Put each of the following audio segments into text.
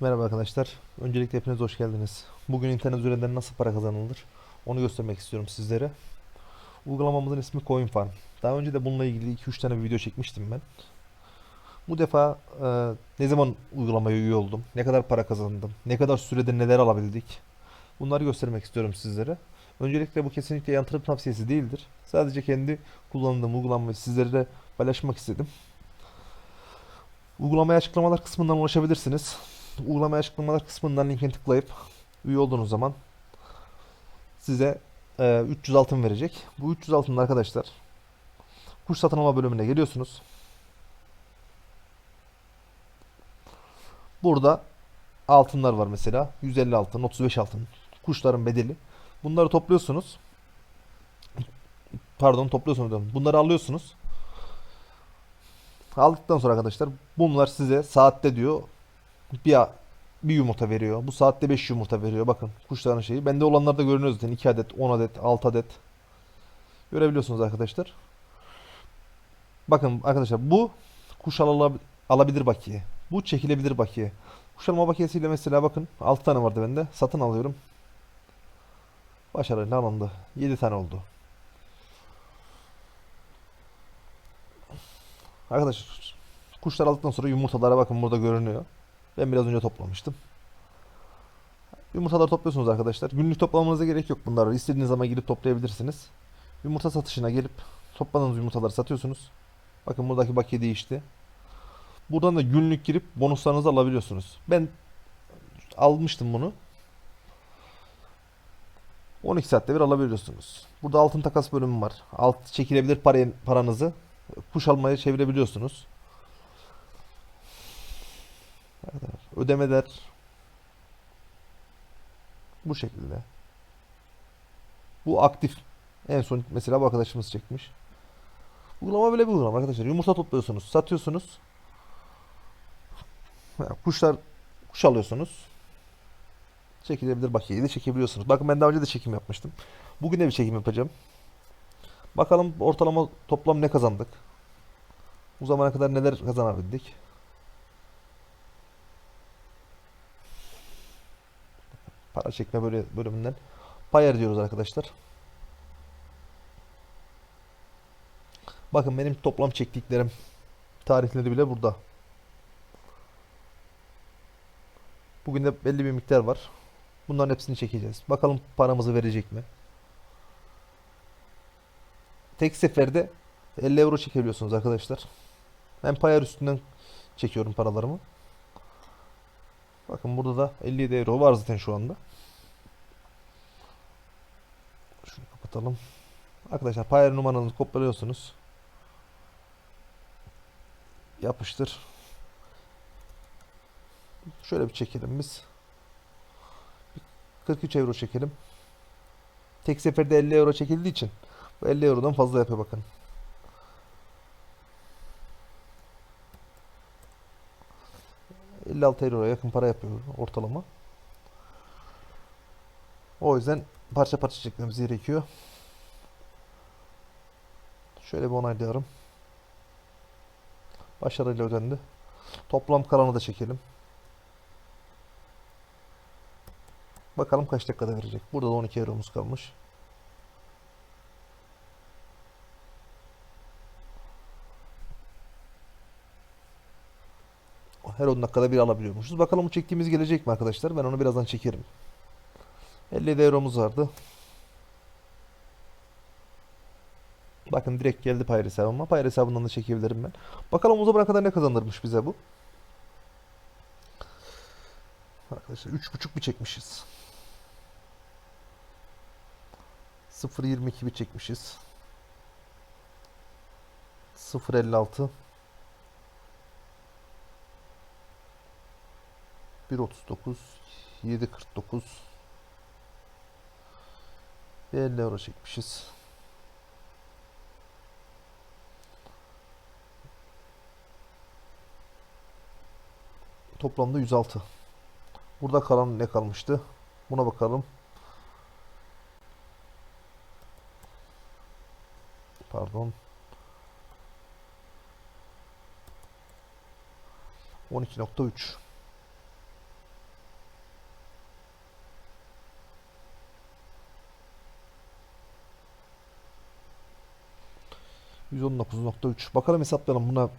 Merhaba arkadaşlar. Öncelikle hepiniz hoş geldiniz. Bugün internet üzerinden nasıl para kazanılır onu göstermek istiyorum sizlere. Uygulamamızın ismi CoinFarm. Daha önce de bununla ilgili 2-3 tane bir video çekmiştim ben. Bu defa e, ne zaman uygulamaya üye oldum, ne kadar para kazandım, ne kadar sürede neler alabildik bunları göstermek istiyorum sizlere. Öncelikle bu kesinlikle yatırım tavsiyesi değildir. Sadece kendi kullandığım uygulamayı sizlere paylaşmak istedim. Uygulamaya açıklamalar kısmından ulaşabilirsiniz. Uygulama açıklamalar kısmından linke tıklayıp üye olduğunuz zaman size e, 300 altın verecek. Bu 300 altınla arkadaşlar kuş satın alma bölümüne geliyorsunuz. Burada altınlar var mesela. 150 altın, 35 altın. Kuşların bedeli. Bunları topluyorsunuz. Pardon topluyorsunuz. Bunları alıyorsunuz. Aldıktan sonra arkadaşlar bunlar size saatte diyor bir, bir yumurta veriyor. Bu saatte 5 yumurta veriyor. Bakın kuşların şeyi. Bende olanlar da görünüyor zaten. 2 adet, 10 adet, 6 adet. Görebiliyorsunuz arkadaşlar. Bakın arkadaşlar bu kuş alabilir bakiye. Bu çekilebilir bakiye. Kuş alma bakiyesiyle mesela bakın 6 tane vardı bende. Satın alıyorum. Başarıyla alındı. 7 tane oldu. Arkadaşlar kuşlar aldıktan sonra yumurtalara bakın burada görünüyor. Ben biraz önce toplamıştım. Yumurtaları topluyorsunuz arkadaşlar. Günlük toplamanıza gerek yok bunları. İstediğiniz zaman girip toplayabilirsiniz. Yumurta satışına gelip topladığınız yumurtaları satıyorsunuz. Bakın buradaki bakiye değişti. Buradan da günlük girip bonuslarınızı alabiliyorsunuz. Ben almıştım bunu. 12 saatte bir alabiliyorsunuz. Burada altın takas bölümü var. Alt çekilebilir parayı, paranızı kuş almaya çevirebiliyorsunuz. Ödemeler bu şekilde. Bu aktif. En son mesela bu arkadaşımız çekmiş. Uygulama böyle bir uygulama arkadaşlar. Yumurta topluyorsunuz, satıyorsunuz. Ya, Kuşlar kuş alıyorsunuz. Çekilebilir bakiyeyi de çekebiliyorsunuz. Bakın ben daha önce de çekim yapmıştım. Bugün de bir çekim yapacağım. Bakalım ortalama toplam ne kazandık? Bu zamana kadar neler kazanabildik? Para çekme böyle bölümünden pay diyoruz arkadaşlar. Bakın benim toplam çektiklerim tarihleri bile burada. Bugün de belli bir miktar var. Bunların hepsini çekeceğiz. Bakalım paramızı verecek mi? Tek seferde 50 euro çekebiliyorsunuz arkadaşlar. Ben payar üstünden çekiyorum paralarımı. Bakın burada da 57 euro var zaten şu anda. Şunu kapatalım. Arkadaşlar payar numaranızı kopyalıyorsunuz. Yapıştır. Şöyle bir çekelim biz. 43 euro çekelim. Tek seferde 50 euro çekildiği için bu 50 eurodan fazla yapıyor bakın. ...56 euroya yakın para yapıyor ortalama. O yüzden parça parça çekmemiz gerekiyor. Şöyle bir onaylıyorum. Başarıyla ödendi. Toplam kalanı da çekelim. Bakalım kaç dakikada verecek. Burada da 12 euromuz kalmış. Her 10 dakikada bir alabiliyormuşuz. Bakalım bu çektiğimiz gelecek mi arkadaşlar? Ben onu birazdan çekerim. 50 euromuz vardı. Bakın direkt geldi pay hesabıma. Pay hesabından da çekebilirim ben. Bakalım o zamana kadar ne kazandırmış bize bu. Arkadaşlar 3.5 bir çekmişiz. 0.22 bir çekmişiz. 0.56 1.39 7.49 bir 50 euro çekmişiz. Toplamda 106. Burada kalan ne kalmıştı? Buna bakalım. Pardon. 12.3 119.3. Bakalım hesaplayalım buna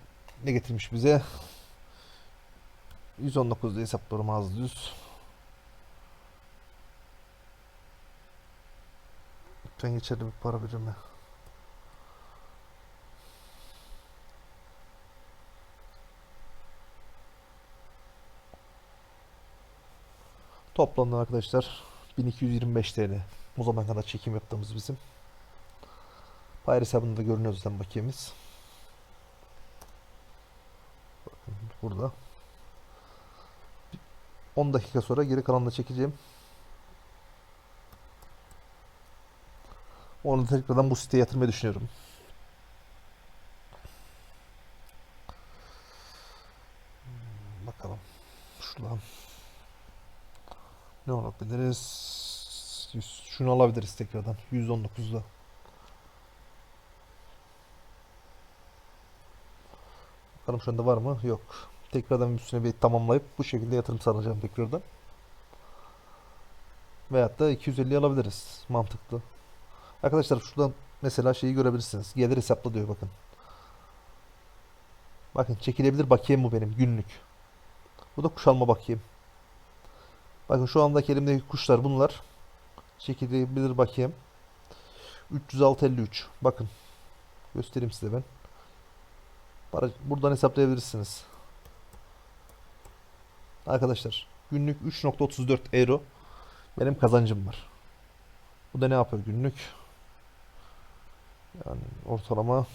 ne getirmiş bize. 119'da hesaplarım az düz. Lütfen geçerli bir para birimi. Toplamda arkadaşlar 1225 TL. O zaman kadar çekim yaptığımız bizim. Payr hesabında görünüyor zaten bakiyemiz. Bakın burada. 10 dakika sonra geri kalanını çekeceğim. Onu da tekrardan bu siteye yatırmayı düşünüyorum. Bakalım. Şuradan. Ne alabiliriz? Yüz- Şunu alabiliriz tekrardan. 119'da. Bakalım şu anda var mı? Yok. Tekrardan üstüne bir tamamlayıp bu şekilde yatırım sağlayacağım tekrardan. Veyahut da 250 alabiliriz. Mantıklı. Arkadaşlar şuradan mesela şeyi görebilirsiniz. Gelir hesapla diyor bakın. Bakın çekilebilir bakiyem bu benim günlük. Bu da kuş alma bakiyem. Bakın şu andaki elimdeki kuşlar bunlar. Çekilebilir bakiyem. 306.53. Bakın. Göstereyim size ben. Para, buradan hesaplayabilirsiniz. Arkadaşlar günlük 3.34 euro benim kazancım var. Bu da ne yapıyor günlük? Yani ortalama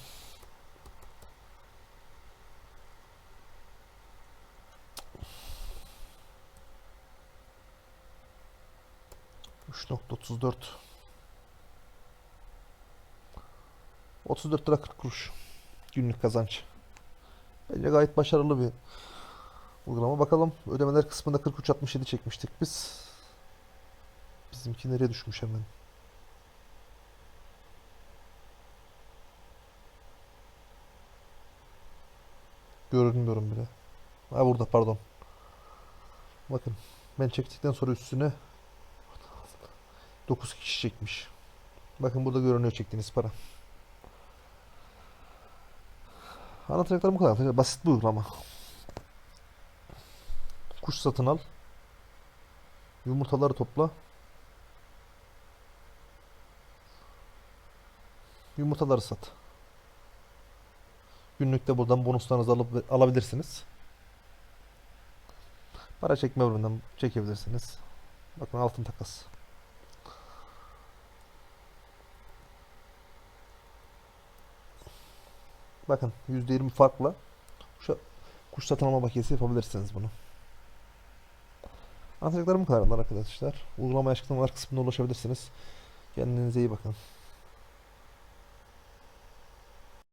Üç nokta otuz dört. Otuz dört lira kırk kuruş. Günlük kazanç. Bence gayet başarılı bir uygulama. Bakalım ödemeler kısmında 43.67 çekmiştik biz. Bizimki nereye düşmüş hemen? Görünmüyorum bile. Ha burada pardon. Bakın ben çektikten sonra üstüne 9 kişi çekmiş. Bakın burada görünüyor çektiğiniz para. Anlatacaklarım bu kadar. Basit bir uygulama. Kuş satın al. Yumurtaları topla. Yumurtaları sat. Günlükte buradan bonuslarınızı alıp alabilirsiniz. Para çekme bölümünden çekebilirsiniz. Bakın altın takas. Bakın %20 farkla kuş, kuş satın alma bakiyesi yapabilirsiniz bunu. Anlatacaklarım bu kadar arkadaşlar. Uygulama açıklamalar kısmına ulaşabilirsiniz. Kendinize iyi bakın.